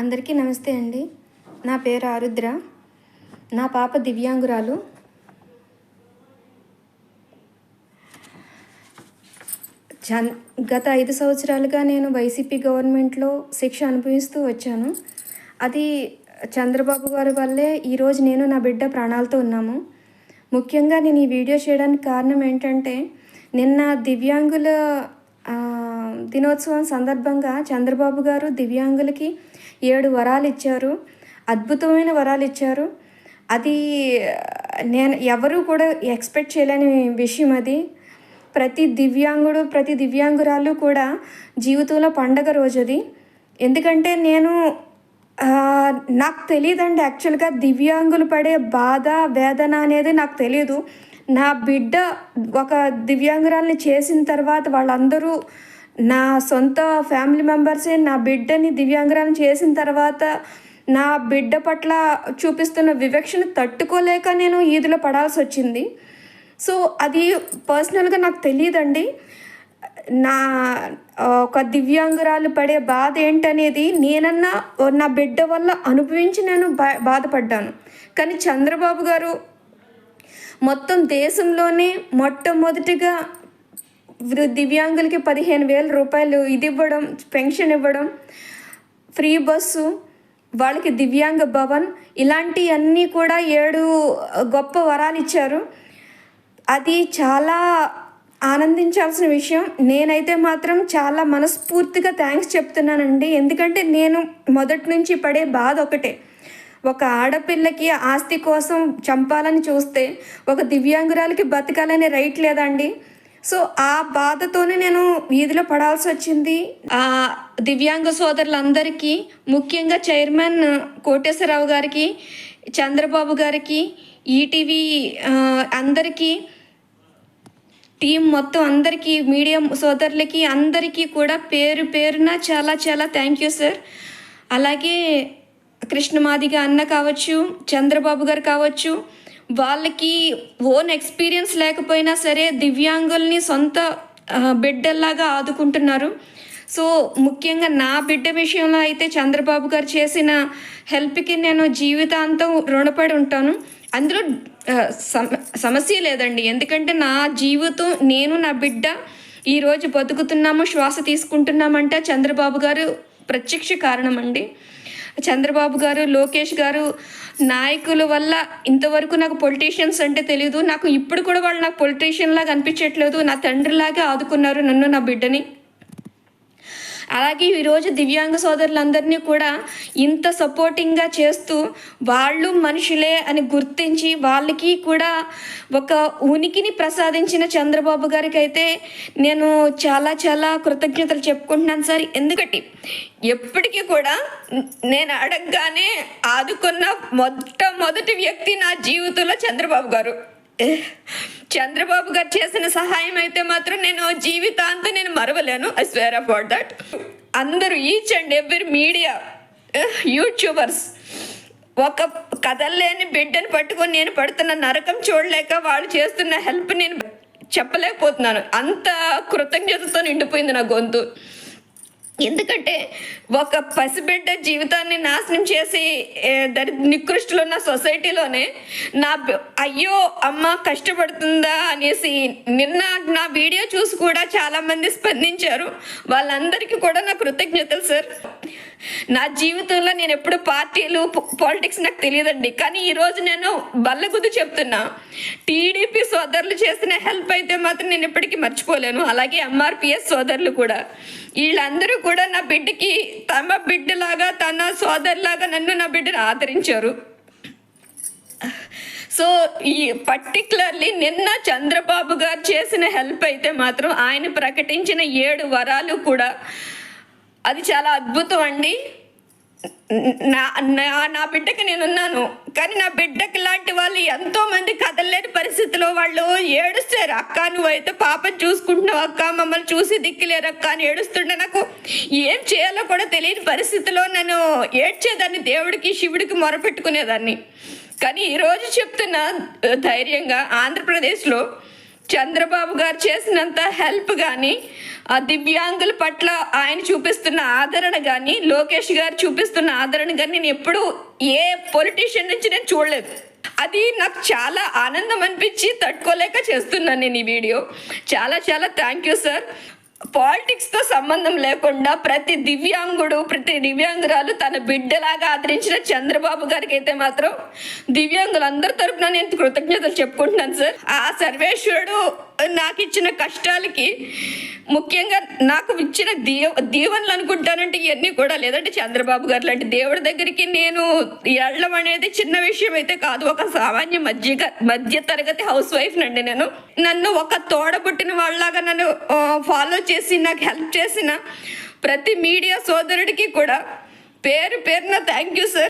అందరికీ నమస్తే అండి. నా పేరు ఆరుద్ర. నా పాప దివ్యాంగురాలు. చన్ గత ఐదు సంవత్సరాలుగా నేను వైసీపీ గవర్నమెంట్లో శిక్ష అనుభవిస్తూ వచ్చాను. అది చంద్రబాబు గారి వల్లే ఈరోజు నేను నా బిడ్డ ప్రాణాలతో ఉన్నాము. ముఖ్యంగా నేను ఈ వీడియో చేయడానికి కారణం ఏంటంటే నిన్న దివ్యాంగుల దినోత్సవం సందర్భంగా చంద్రబాబు గారు దివ్యాంగులకి ఏడు వరాలు ఇచ్చారు అద్భుతమైన వరాలు ఇచ్చారు అది నేను ఎవరు కూడా ఎక్స్పెక్ట్ చేయలేని విషయం అది. ప్రతి దివ్యాంగుడు ప్రతి దివ్యాంగురాలు కూడా జీవితంలో పండగ రోజు అది ఎందుకంటే నేను నాకు తెలియదండి యాక్చువల్గా దివ్యాంగులు పడే బాధ వేదన అనేది నాకు తెలియదు నా బిడ్డ ఒక దివ్యాంగురాల్ని చేసిన తర్వాత వాళ్ళందరూ నా సొంత ఫ్యామిలీ మెంబర్సే నా బిడ్డని దివ్యాంగురాలను చేసిన తర్వాత నా బిడ్డ పట్ల చూపిస్తున్న వివక్షను తట్టుకోలేక నేను ఈదులో పడాల్సి వచ్చింది. సో అది పర్సనల్గా నాకు తెలియదండి నా ఒక దివ్యాంగురాలు పడే బాధ ఏంటనేది నేనన్నా నా బిడ్డ వల్ల అనుభవించి నేను బా బాధపడ్డాను. కానీ చంద్రబాబు గారు మొత్తం దేశంలోనే మొట్టమొదటిగా దివ్యాంగులకి పదిహేను వేల రూపాయలు ఇది ఇవ్వడం పెన్షన్ ఇవ్వడం ఫ్రీ బస్సు వాళ్ళకి దివ్యాంగ భవన్ ఇలాంటివన్నీ కూడా ఏడు గొప్ప వరాలు ఇచ్చారు. అది చాలా ఆనందించాల్సిన విషయం. నేనైతే మాత్రం చాలా మనస్ఫూర్తిగా థ్యాంక్స్ చెప్తున్నానండి. ఎందుకంటే నేను మొదటి నుంచి పడే బాధ ఒకటే. ఒక ఆడపిల్లకి ఆస్తి కోసం చంపాలని చూస్తే ఒక దివ్యాంగురాలకి బతకాలనే రైట్ లేదండి. సో ఆ బాధతోనే నేను వీధిలో పడాల్సి వచ్చింది. ఆ దివ్యాంగ సోదరులందరికీ ముఖ్యంగా చైర్మన్ కోటేశ్వరరావు గారికి చంద్రబాబు గారికి ఈటీవీ అందరికీ టీం మొత్తం అందరికీ మీడియా సోదరులకి అందరికీ కూడా పేరు పేరున చాలా చాలా థ్యాంక్ యూ సార్. అలాగే కృష్ణమాదిగా అన్న కావచ్చు చంద్రబాబు గారు కావచ్చు వాళ్ళకి ఓన్ ఎక్స్పీరియన్స్ లేకపోయినా సరే దివ్యాంగుల్ని సొంత బిడ్డల్లాగా ఆదుకుంటున్నారు. సో ముఖ్యంగా నా బిడ్డ విషయంలో అయితే చంద్రబాబు గారు చేసిన హెల్ప్కి నేను జీవితాంతం రుణపడి ఉంటాను. అందులో సమ సమస్య లేదండి. ఎందుకంటే నా జీవితం నేను నా బిడ్డ ఈరోజు బతుకుతున్నాము శ్వాస తీసుకుంటున్నామంటే చంద్రబాబు గారు ప్రత్యక్ష కారణం అండి చంద్రబాబు గారు లోకేష్ గారు నాయకుల వల్ల ఇంతవరకు నాకు పొలిటీషియన్స్ అంటే తెలియదు నాకు ఇప్పుడు కూడా వాళ్ళు నాకు పొలిటీషియన్ లాగా అనిపించట్లేదు. నా తండ్రిలాగే ఆదుకున్నారు నన్ను నా బిడ్డని. అలాగే ఈరోజు దివ్యాంగ సోదరులందరినీ కూడా ఇంత సపోర్టింగ్గా చేస్తూ వాళ్ళు మనుషులే అని గుర్తించి వాళ్ళకి కూడా ఒక ఉనికిని ప్రసాదించిన చంద్రబాబు గారికి అయితే నేను చాలా చాలా కృతజ్ఞతలు చెప్పుకుంటున్నాను సార్. ఎందుకంటే ఎప్పటికీ కూడా నేను అడగగానే ఆదుకున్న మొట్టమొదటి వ్యక్తి నా జీవితంలో చంద్రబాబు గారు. చంద్రబాబు గారు చేసిన సహాయం అయితే మాత్రం నేను జీవితాంతం నేను మరవలేను. ఐ స్వేర్ అబౌట్ దట్ అందరూ each and every media YouTubers ఒక కదల్లేని బిడ్డను పట్టుకొని నేను పడుతున్న నరకం చూడలేక వాళ్ళు చేస్తున్న హెల్ప్ నేను చెప్పలేకపోతున్నాను. అంత కృతజ్ఞతతో నిండిపోయింది నా గొంతు. ఎందుకంటే ఒక పసిబిడ్డ జీవితాన్ని నాశనం చేసి దరి నికృష్టులు ఉన్న సొసైటీలోనే నా అయ్యో అమ్మ కష్టపడుతుందా అనేసి నిన్న నా వీడియో చూసి కూడా చాలామంది స్పందించారు. వాళ్ళందరికీ కూడా నా కృతజ్ఞతలు సార్. నా జీవితంలో నేను ఎప్పుడు పార్టీలు పాలిటిక్స్ నాకు తెలియదండి. కానీ ఈరోజు నేను బల్లగుద్దు చెప్తున్నా. టీడీపీ సోదరులు చేసిన హెల్ప్ అయితే మాత్రం నేను ఎప్పటికీ మర్చిపోలేను. అలాగే ఎంఆర్పిఎస్ సోదరులు కూడా. వీళ్ళందరూ కూడా నా బిడ్డకి తమ బిడ్డలాగా తన సోదరులాగా నన్ను నా బిడ్డను ఆదరించారు. సో ఈ పర్టికులర్లీ నిన్న చంద్రబాబు గారు చేసిన హెల్ప్ అయితే మాత్రం ఆయన ప్రకటించిన ఏడు వరాలు కూడా అది చాలా అద్భుతం అండి. నా నా నా బిడ్డకి నేనున్నాను. కానీ నా బిడ్డకి లాంటి వాళ్ళు ఎంతో మంది కదలలేని పరిస్థితిలో వాళ్ళు ఏడుస్తారు. అక్క నువ్వైతే పాపను చూసుకుంటున్నావు అక్క మమ్మల్ని చూసి దిక్కులేరు అక్క అని ఏడుస్తుంటే నాకు ఏం చేయాలో కూడా తెలియని పరిస్థితిలో నేను ఏడ్చేదాన్ని దేవుడికి శివుడికి మొరపెట్టుకునేదాన్ని. కానీ ఈరోజు చెప్తున్న ధైర్యంగా ఆంధ్రప్రదేశ్లో చంద్రబాబు గారు చేసినంత హెల్ప్ కానీ ఆ దివ్యాంగుల పట్ల ఆయన చూపిస్తున్న ఆదరణ కానీ లోకేష్ గారు చూపిస్తున్న ఆదరణ కానీ నేను ఎప్పుడూ ఏ పొలిటీషియన్ నుంచి నేను చూడలేదు. అది నాకు చాలా ఆనందం అనిపించి తట్టుకోలేక చేస్తున్నాను నేను ఈ వీడియో. చాలా చాలా థ్యాంక్ యూ సార్. పాలిటిక్స్తో సంబంధం లేకుండా ప్రతి దివ్యాంగుడు ప్రతి దివ్యాంగురాలు తన బిడ్డలాగా ఆదరించిన చంద్రబాబు గారికి అయితే మాత్రం దివ్యాంగులందరి తరపున నేను కృతజ్ఞతలు చెప్పుకుంటున్నాను సార్. ఆ సర్వేశ్వరుడు నాకు ఇచ్చిన కష్టాలకి ముఖ్యంగా నాకు ఇచ్చిన దీవ దీవెనలు అనుకుంటానంటే ఇవన్నీ కూడా లేదంటే చంద్రబాబు గారు లాంటి దేవుడి దగ్గరికి నేను వెళ్ళడం అనేది చిన్న విషయం అయితే కాదు. ఒక సామాన్య మధ్య మధ్య తరగతి హౌస్ వైఫ్ నండి నేను. నన్ను ఒక తోడబుట్టిన వాళ్ళలాగా నన్ను ఫాలో చేసి నాకు హెల్ప్ చేసిన ప్రతి మీడియా సోదరుడికి కూడా పేరు పేరున థ్యాంక్ యూ సార్.